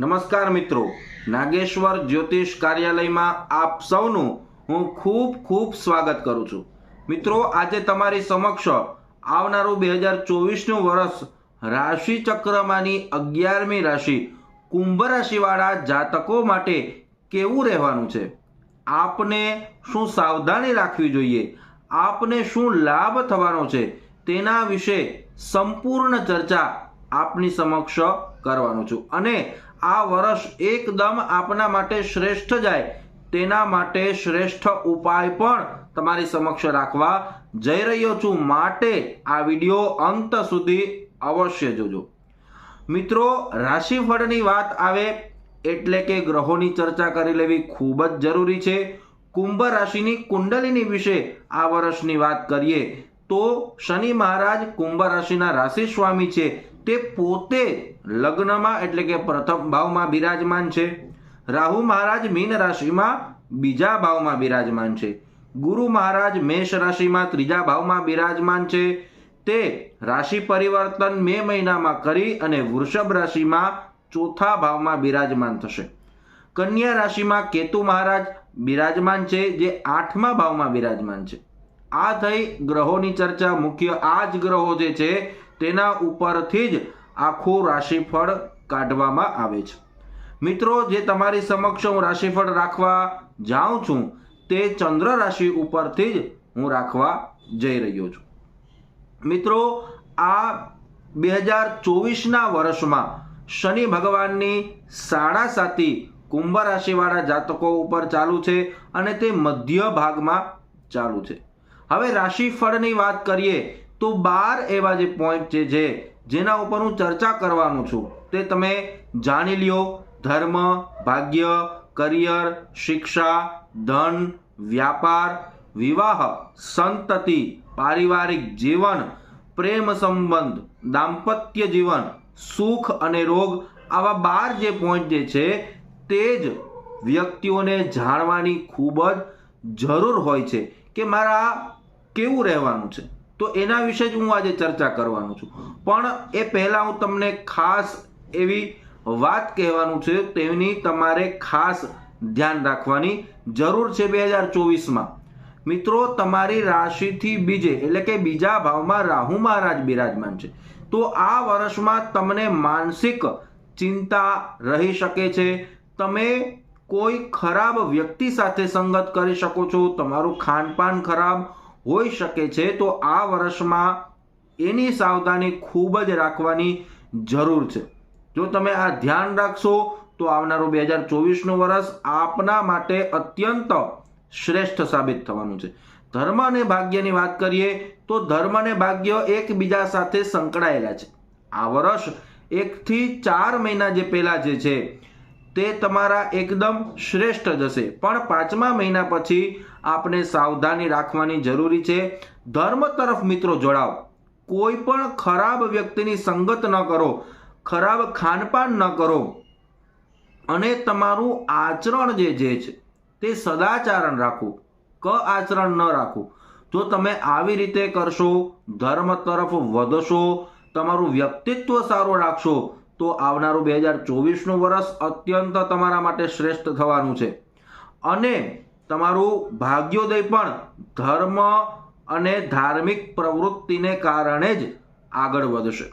નમસ્કાર મિત્રો. નાગેશ્વર જ્યોતિષ કાર્યાલયમાં આપ સૌનું હું ખૂબ ખૂબ સ્વાગત કરું છું. મિત્રો, આજે તમારી સમક્ષ આવનારું બે હજાર ચોવીસનું વર્ષ રાશિ ચક્રમાંની અગિયારમી રાશિ કુંભ રાશિવાળા જાતકો માટે કેવું રહેવાનું છે? આપને શું સાવધાની રાખવી જોઈએ? આપને શું લાભ થવાનો છે? તેના વિશે સંપૂર્ણ ચર્ચા આપની સમક્ષ કરવાનું છું. અને આ વર્ષ એકદમ આપના માટે શ્રેષ્ઠ જાય. તેના માટે શ્રેષ્ઠ ઉપાય પણ તમારી સમક્ષ રાખવા જઈ રહ્યો છું. માટે આ વીડિયો અંત સુધી અવશ્ય જોજો. મિત્રો, રાશિફળની વાત આવે એટલે કે ગ્રહોની ચર્ચા કરી લેવી ખૂબ જ જરૂરી છે. કુંભ રાશિની કુંડલીની વિશે આ વર્ષની વાત કરીએ તો શનિ મહારાજ કુંભ રાશિના રાશિ સ્વામી છે. તે પોતે લગ્નમાં એટલે કે પ્રથમ ભાવમાં બિરાજમાન છે. રાહુ મહારાજ મીન રાશિમાં બીજા ભાવમાં બિરાજમાન છે. ગુરુ મહારાજ મેષ રાશિમાં ત્રીજા ભાવમાં બિરાજમાન છે. તે રાશિ પરિવર્તન મે મહિનામાં કરી અને વૃષભ રાશિમાં ચોથા ભાવમાં બિરાજમાન થશે. કન્યા રાશિમાં કેતુ મહારાજ બિરાજમાન છે, જે આઠમા ભાવમાં બિરાજમાન છે. આ થઈ ગ્રહોની ચર્ચા. મુખ્ય આ જ ગ્રહો જે છે તેના ઉપરથી જ આખું રાશિફળ કાઢવામાં આવે છે. મિત્રો, જે તમારી સમક્ષ હું રાશિફળ રાખવા જાઉં છું, તે ચંદ્ર રાશિ ઉપરથી જ હું રાખવા જઈ રહ્યો છું. મિત્રો, આ બે હજાર ચોવીસના વર્ષમાં શનિ ભગવાનની સાડા સાતી કુંભ રાશિવાળા જાતકો ઉપર ચાલુ છે અને તે મધ્ય ભાગમાં ચાલુ છે. હવે રાશિફળની વાત કરીએ તો બાર એવા જે પોઈન્ટ છે જે, જેના ઉપર હું ચર્ચા કરવાનું છું, તે તમે જાણી લ્યો. ધર્મ, ભાગ્ય, કરિયર, શિક્ષા, ધન, વ્યાપાર, વિવાહ, સંતતિ, પારિવારિક જીવન, પ્રેમ સંબંધ, દાંપત્ય જીવન, સુખ અને રોગ, આવા બાર જે પોઈન્ટ જે છે, તે જ વ્યક્તિઓને જાણવાની ખૂબ જ જરૂર હોય છે કે મારા કેવું રહેવાનું છે. તો એના વિશે જ હું આજે ચર્ચા કરવાનું છું. પણ એ પહેલાં હું તમને ખાસ એવી વાત કહેવાનું છે, તેની તમારે ખાસ ધ્યાન રાખવાની જરૂર છે બે હજાર ચોવીસમાં. મિત્રો, તમારી રાશિથી બીજે, એટલે કે બીજા ભાવમાં રાહુ મહારાજ બિરાજમાન છે. તો આ વર્ષમાં તમને માનસિક ચિંતા રહી શકે છે. તમે કોઈ ખરાબ વ્યક્તિ સાથે સંગત કરી શકો છો, તમારું ખાનપાન ખરાબ હોઈ શકે છે તો આ વર્ષમાં એની સાવધાની ખૂબ જ રાખવાની જરૂર છે. જો તમે આ ધ્યાન રાખશો તો આવનારું બે હજાર ચોવીસનું વર્ષ આપના માટે અત્યંત શ્રેષ્ઠ સાબિત થવાનું છે. ધર્મ અને ભાગ્યની વાત કરીએ તો ધર્મ અને ભાગ્ય એકબીજા સાથે સંકળાયેલા છે. આ વર્ષ એકથી ચાર મહિના જે પહેલાં જે છે તે તમારા એકદમ શ્રેષ્ઠ જશે. પણ પાંચમા મહિના પછી આપણે સાવધાની રાખવાની જરૂરી છે. ધર્મ તરફ મિત્રો જોડાવ કોઈ પણ ખરાબ વ્યક્તિની સંગત ન કરો. ખરાબ ખાનપાન ન કરો. અને તમારું આચરણ જે જે છે, તે સદાચારણ રાખવું. ક આચરણ ન રાખવું. જો તમે આવી રીતે કરશો, ધર્મ તરફ વધશો, તમારું વ્યક્તિત્વ સારું રાખશો તો આવનારું બે હજાર ચોવીસનું વર્ષ અત્યંત તમારા માટે શ્રેષ્ઠ થવાનું છે. અને તમારું ભાગ્યોદય પણ ધર્મ અને ધાર્મિક પ્રવૃત્તિને કારણે જ આગળ વધશે.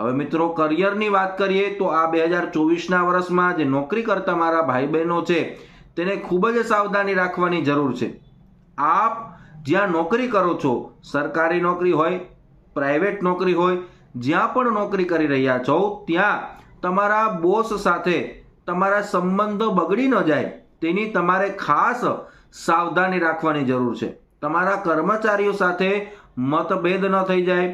હવે મિત્રો, કરિયરની વાત કરીએ તો આ બે હજાર ચોવીસના વર્ષમાં જે નોકરી કરતા મારા ભાઈ બહેનો છે, તેને ખૂબ જ સાવધાની રાખવાની જરૂર છે. આપ જ્યાં નોકરી કરો છો, સરકારી નોકરી હોય, પ્રાઇવેટ નોકરી હોય જ્યાં પણ નોકરી કરી રહ્યા છો, ત્યાં તમારા બોસ સાથે તમારા સંબંધો બગડી ન જાય, તેની તમારે ખાસ સાવધાની રાખવાની જરૂર છે. તમારા કર્મચારીઓ સાથે મતભેદ ન થઈ જાય,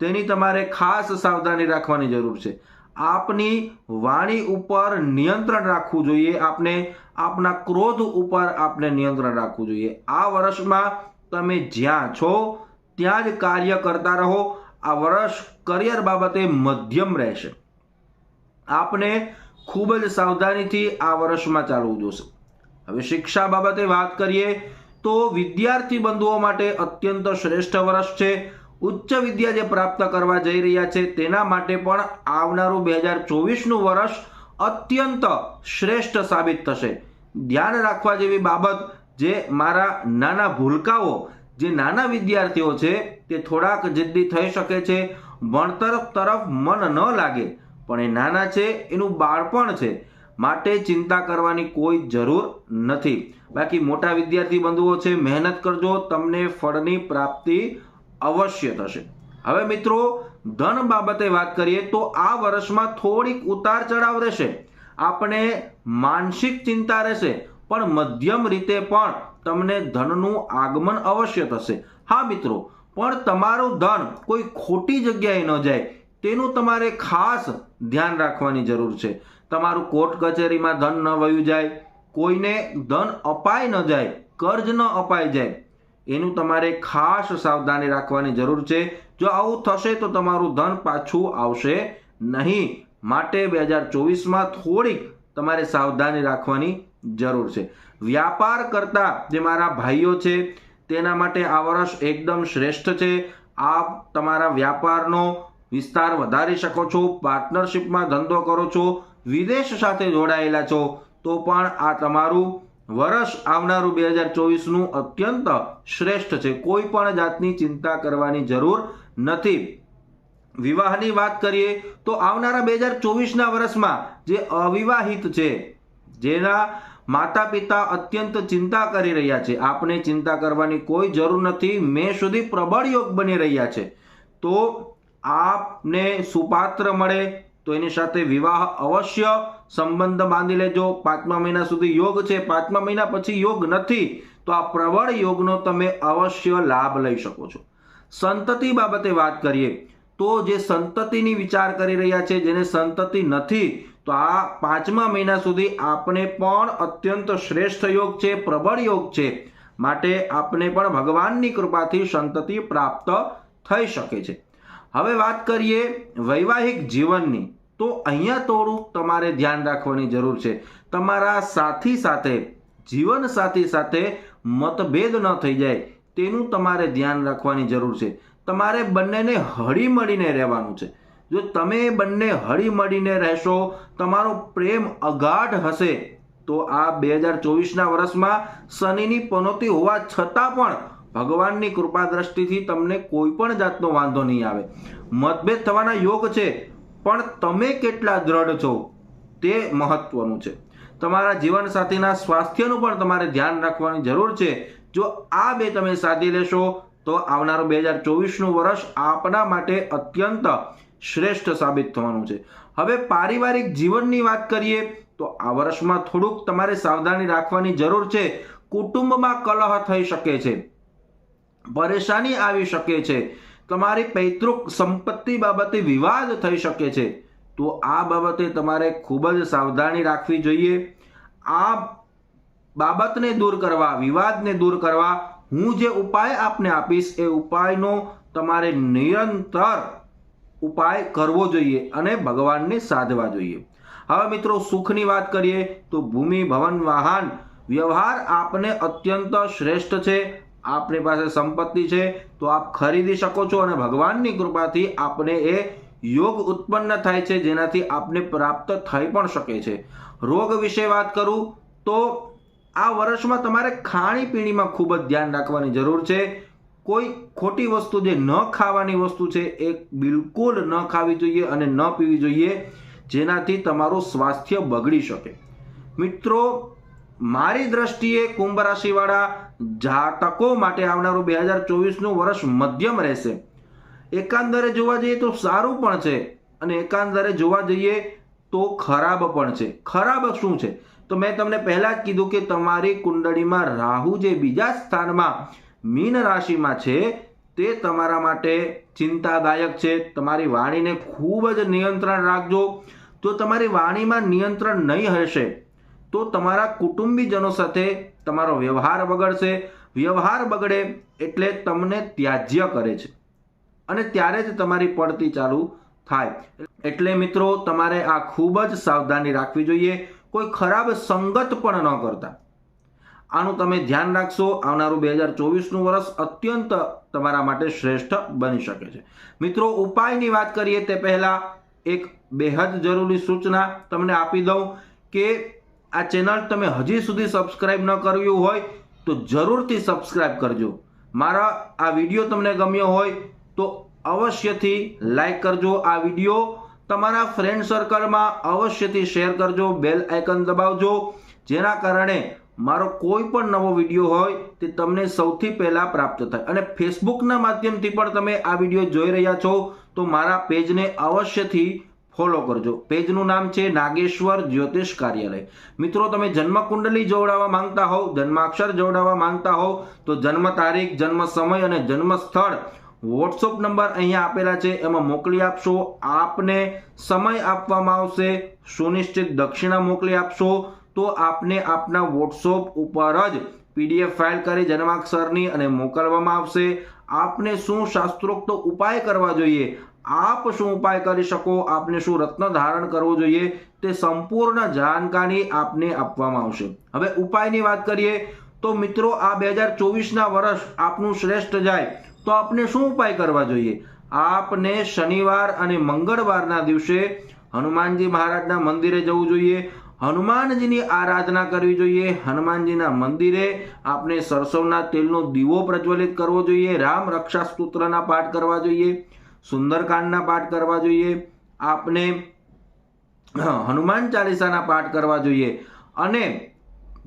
તેની તમારે ખાસ સાવધાની રાખવાની જરૂર છે. આપની વાણી ઉપર નિયંત્રણ રાખવું જોઈએ, આપને આપના ક્રોધ ઉપર આપને નિયંત્રણ રાખવું જોઈએ. આ વર્ષમાં તમે જ્યાં છો, ત્યાં જ કાર્ય કરતા રહો આ વર્ષ કરિયર બાબતે મધ્યમ રહેશે. આપને ખૂબ જ સાવધાનીથી આ વર્ષમાં ચાલવું જોશે. હવે શિક્ષા બાબતે વાત કરીએ તો વિદ્યાર્થી બંધુઓ માટે અત્યંત શ્રેષ્ઠ વર્ષ છે. ઉચ્ચ વિદ્યા જે પ્રાપ્ત કરવા જઈ રહ્યા છે તેના માટે પણ આવનારું બે હજાર ચોવીસનું વર્ષ અત્યંત શ્રેષ્ઠ સાબિત થશે. ધ્યાન રાખવા જેવી બાબત જે મારા નાના ભૂલકાઓ, જે નાના વિદ્યાર્થીઓ છે તે થોડાક જિદ્દી થઈ શકે છે, ભણતર તરફ મન ન લાગે. પણ એ નાના છે, એનું બાળપણ છે. માટે ચિંતા કરવાની કોઈ જરૂર નથી. બાકી મોટા વિદ્યાર્થી બંધુઓ છે, મહેનત કરજો, તમને ફળની પ્રાપ્તિ અવશ્ય થશે. હવે મિત્રો, ધન બાબતે વાત કરીએ તો આ વર્ષમાં થોડીક ઉતાર ચઢાવ રહેશે. આપણે માનસિક ચિંતા રહેશે, પણ મધ્યમ રીતે પણ તમને ધનનું આગમન અવશ્ય થશે. હા મિત્રો પણ તમારું ધન કોઈ ખોટી જગ્યાએ ન જાય, તેનું તમારે ખાસ ધ્યાન રાખવાની જરૂર છે. તમારું કોર્ટ કચેરીમાં ધન ન વયું જાય, કોઈને ધન અપાય ન જાય, કર્જ ન અપાઈ જાય, એનું તમારે ખાસ સાવધાની રાખવાની જરૂર છે. જો આવું થશે તો તમારું ધન પાછું આવશે નહીં. માટે બે હજાર ચોવીસમાં થોડીક તમારે સાવધાની રાખવાની જરૂર છે. વ્યાપાર કરતા જે મારા ભાઈઓ છે તેના માટે આ વર્ષ એકદમ શ્રેષ્ઠ છે. આપ તમારા વ્યાપારનો વિસ્તાર વધારી શકો છો, પાર્ટનરશિપમાં ધંધો કરો છો, વિદેશ સાથે જોડાયેલા છો, તો પણ આ તમારું વર્ષ આવનારું બે હજાર ચોવીસનું અત્યંત શ્રેષ્ઠ છે. કોઈ પણ જાતની ચિંતા કરવાની જરૂર નથી. વિવાહની વાત કરીએ તો આવનારા બે હજાર ચોવીસના વર્ષમાં જે અવિવાહિત છે, જેના માતા પિતા અત્યંત ચિંતા કરી રહ્યા છે. આપણે ચિંતા કરવાની કોઈ જરૂર નથી. મે સુધી પ્રબળ યોગ બની રહ્યા છે. તો આપને સુપાત્ર મળે તો એની સાથે વિવાહ અવશ્ય સંબંધ બાંધી લેજો. પાંચમા મહિના સુધી યોગ છે. પાંચમા મહિના પછી યોગ નથી. તો આ પ્રબળ યોગનો તમે અવશ્ય લાભ લઈ શકો છો. સંતતિ બાબતે વાત કરીએ તો જે સંતતિની વિચાર કરી રહ્યા છે, જેને સંતતિ નથી તો આ પાંચમા મહિના સુધી આપણે પણ અત્યંત શ્રેષ્ઠ યોગ છે, પ્રબળ યોગ છે. માટે આપણે પણ ભગવાનની કૃપાથી સંતતિ પ્રાપ્ત થઈ શકે છે. હવે વાત કરીએ વૈવાહિક જીવનની. તો અહીંયા થોડું તમારે ધ્યાન રાખવાની જરૂર છે. તમારા સાથી સાથે, જીવન સાથી સાથે મતભેદ ન થઈ જાય તેનું તમારે ધ્યાન રાખવાની જરૂર છે. તમારે બંનેને હળી મળીને રહેવાનું છે. જો તમે બંને હળી મળીને રહેશો, તમારો પ્રેમ અગાઢ હશે. તો આ બે હજાર ચોવીસના વર્ષમાં શનિની પનોતી હોવા છતાં પણ ભગવાનની કૃપા દ્રષ્ટિથી તમને કોઈ પણ જાતનો વાંધો નહીં આવે. મતભેદ થવાના યોગ છે, પણ તમે કેટલા દ્રઢ છો તે મહત્વનું છે. તમારા જીવનસાથીના સ્વાસ્થ્યનું પણ તમારે ધ્યાન રાખવાની જરૂર છે. જો આ બે તમે સાધી લેશો, તો આવનારું બે હજાર ચોવીસનું વર્ષ આપના માટે અત્યંત શ્રેષ્ઠ સાબિત થવાનું છે. હવે પારિવારિક જીવનની વાત કરીએ તો આ વર્ષમાં થોડુંક તમારે સાવધાની રાખવાની જરૂર છે. કુટુંબમાં કલહ થઈ શકે છે. પરેશાની આવી શકે છે. તમારી પૈતૃક સંપત્તિ બાબતે વિવાદ થઈ શકે છે. તો આ બાબતે તમારે ખૂબ જ સાવધાની રાખવી જોઈએ. આ બાબતને દૂર કરવા, વિવાદને દૂર કરવા હું જે ઉપાય આપને આપીશ એ ઉપાયનો તમારે નિરંતર ઉપાય કરવો જોઈએ અને ભગવાનને સાધવા જોઈએ. હવે મિત્રો સુખની વાત કરીએ તો ભૂમિ ભવન વાહન વ્યવહાર આપને અત્યંત શ્રેષ્ઠ છે. આપની પાસે સંપત્તિ છે તો આપ ખરીદી શકો છો અને ભગવાનની કૃપાથી આપને એ યોગ ઉત્પન્ન થાય છે જેનાથી આપને પ્રાપ્ત થઈ પણ શકે છે. રોગ વિશે વાત કરું તો આ વર્ષમાં તમારે ખાણીપીણીમાં ખૂબ જ ધ્યાન રાખવાની જરૂર છે. કોઈ ખોટી વસ્તુ જે ન ખાવાની વસ્તુ છે, એ બિલકુલ ન ખાવી જોઈએ અને ન પીવી જોઈએ, જેનાથી તમારું સ્વાસ્થ્ય બગડી શકે. મિત્રો, મારી દ્રષ્ટિએ કુંભ રાશિવાળા જાતકો માટે આવનારું બે હજાર ચોવીસનું વર્ષ મધ્યમ રહેશે. એકાંદરે જોવા જઈએ તો સારું પણ છે અને એકાંદરે જોવા જઈએ તો ખરાબ પણ છે. ખરાબ શું છે? તો મેં તમને પહેલાં જ કીધું કે તમારી કુંડળીમાં રાહુ જે બીજા સ્થાનમાં મીન રાશિમાં છે, તે તમારા માટે ચિંતાદાયક છે. તમારી વાણીને ખૂબ જ નિયંત્રણ રાખજો. જો તમારી વાણીમાં નિયંત્રણ નહીં હશે, તો તમારા કુટુંબીજનો સાથે તમારો વ્યવહાર બગડશે. વ્યવહાર બગડે એટલે તમને ત્યાજ્ય કરે છે. અને ત્યારે જ તમારી પડતી ચાલુ થાય. એટલે મિત્રો, તમારે આ ખૂબ જ સાવધાની રાખવી જોઈએ. કોઈ ખરાબ સંગત પણ ન કરતા. આનું તમે ધ્યાન રાખશો, આવનારું બે હજાર ચોવીસનું વર્ષ અત્યંત તમારા માટે શ્રેષ્ઠ બની શકે છે. મિત્રો, ઉપાયની વાત કરીએ તે પહેલાં એક બેહદ જરૂરી સૂચના તમને આપી દઉં કે આ ચેનલ તમે હજી સુધી સબસ્ક્રાઇબ ન કર્યું હોય તો જરૂરથી સબસ્ક્રાઇબ કરજો. મારા આ વીડિયો તમને ગમ્યો હોય તો અવશ્યથી લાઈક કરજો આ વીડિયો. તમારા ફ્રેન્ડ સર્કલમાં અવશ્યથી શેર કરજો, બેલ આઇકન દબાવજો, જેના કારણે મારો કોઈ પણ નવો વીડિયો હોય તે તમને સૌથી પહેલા પ્રાપ્ત થાય. અને ફેસબુકના માધ્યમથી પણ તમે આ વીડિયો જોઈ રહ્યા છો, તો મારા પેજને અવશ્યથી ફોલો કરજો. પેજનું નામ છે નાગેશ્વર જ્યોતિષ કાર્યાલય. મિત્રો, તમે જન્મ કુંડલી જોડાવા માંગતા હોવ, જન્માક્ષર જોડાવા માંગતા હોવ, તો જન્મ તારીખ, જન્મ સમય અને જન્મ સ્થળ વોટ્સઅપ નંબર અહીંયા આપેલા છે. એમાં મોકલી આપશો. આપને સમય આપવામાં આવશે. સુનિશ્ચિત દક્ષિણા મોકલી આપશો. તો આપને આપના વોટ્સઅપ ઉપર જ પીડીએફ ફાઇલ કરી જન્માક્ષરની અને મોકલવામાં આવશે. આપને શું શાસ્ત્રોક્ત ઉપાય કરવા જોઈએ? આપ શું ઉપાય કરી શકો? આપને શું રત્ન ધારણ કરવું જોઈએ? તે સંપૂર્ણ જાણકારી આપને આપવામાં આવશે. હવે ઉપાયની વાત કરીએ, તો મિત્રો, આ બે હજાર ચોવીસના વર્ષ આપનું શ્રેષ્ઠ જાય. તો આપને શું ઉપાય કરવા જોઈએ? આપને શનિવાર અને મંગળવારના દિવસે હનુમાનજી મહારાજના મંદિરે જવું જોઈએ. હનુમાનજીની આરાધના કરવી જોઈએ. હનુમાનજીના મંદિરે આપણે સરસવના તેલનો દીવો પ્રજ્વલિત કરવો જોઈએ. રામ રક્ષા સ્તોત્રના પાઠ કરવા જોઈએ. સુંદરકાંડના પાઠ કરવા જોઈએ. આપને હનુમાન ચાલીસાના પાઠ કરવા જોઈએ. અને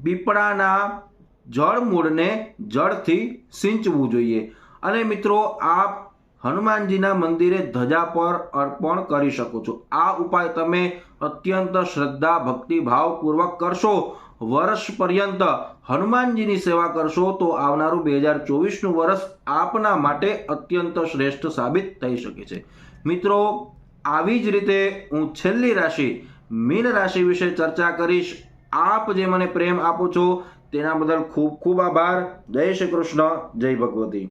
પીપળાના જળ મૂળને જળથી સિંચવું જોઈએ. અને મિત્રો, આપ હનુમાનજીના મંદિરે ધજા પર અર્પણ કરી શકો છો. આ ઉપાય તમે અત્યંત શ્રદ્ધા ભક્તિભાવપૂર્વક કરશો. વર્ષ પર્યંત હનુમાનજીની સેવા કરશો તો આવનારું બે હજાર ચોવીસનું વર્ષ આપના માટે અત્યંત શ્રેષ્ઠ સાબિત થઈ શકે છે. મિત્રો, આવી જ રીતે હું છેલ્લી રાશિ, મીન રાશિ વિશે ચર્ચા કરીશ. આપ જે મને પ્રેમ આપો છો, તેના બદલ ખૂબ ખૂબ આભાર. જય શ્રી કૃષ્ણ. જય ભગવતી.